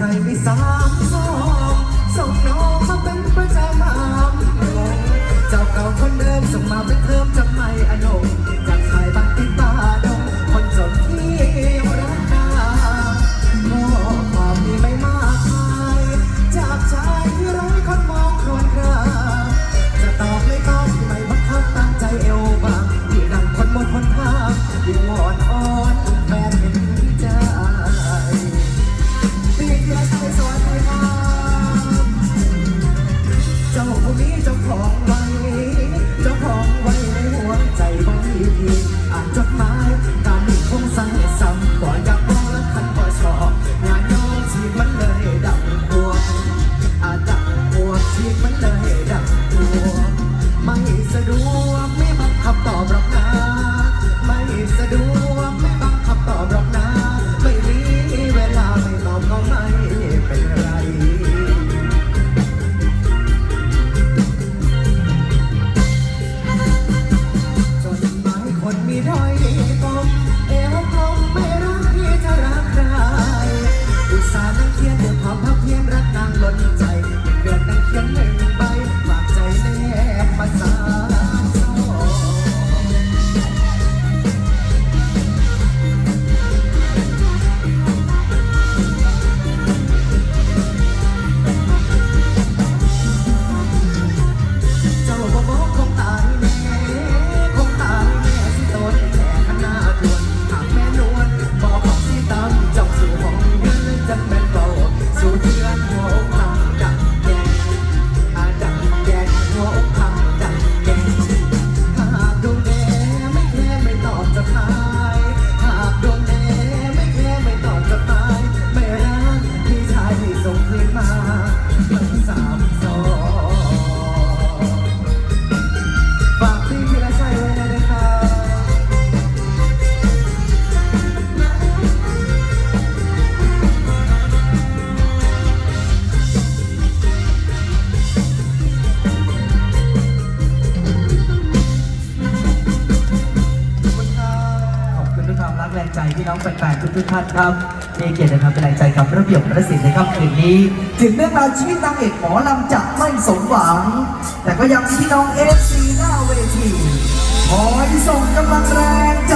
ใครไม่สามสองส่งน้องมาเป็นประจำจับเก่าคนเดิมส่งมาเป็นเธอ รักแรงใจพี่น้องแฟนๆทุกๆท่านครับเอเกียรตินะครับเป็นแรงใจกับระเบียบประสิทธิ์ในค่ำคืนนี้ ถึงเรื่องราวชีวิตนางเอกหมอลำจะไม่สมหวัง แต่ก็ยังพี่น้องเอฟซีหน้าเวทีคอยส่งกำลังแรงใจ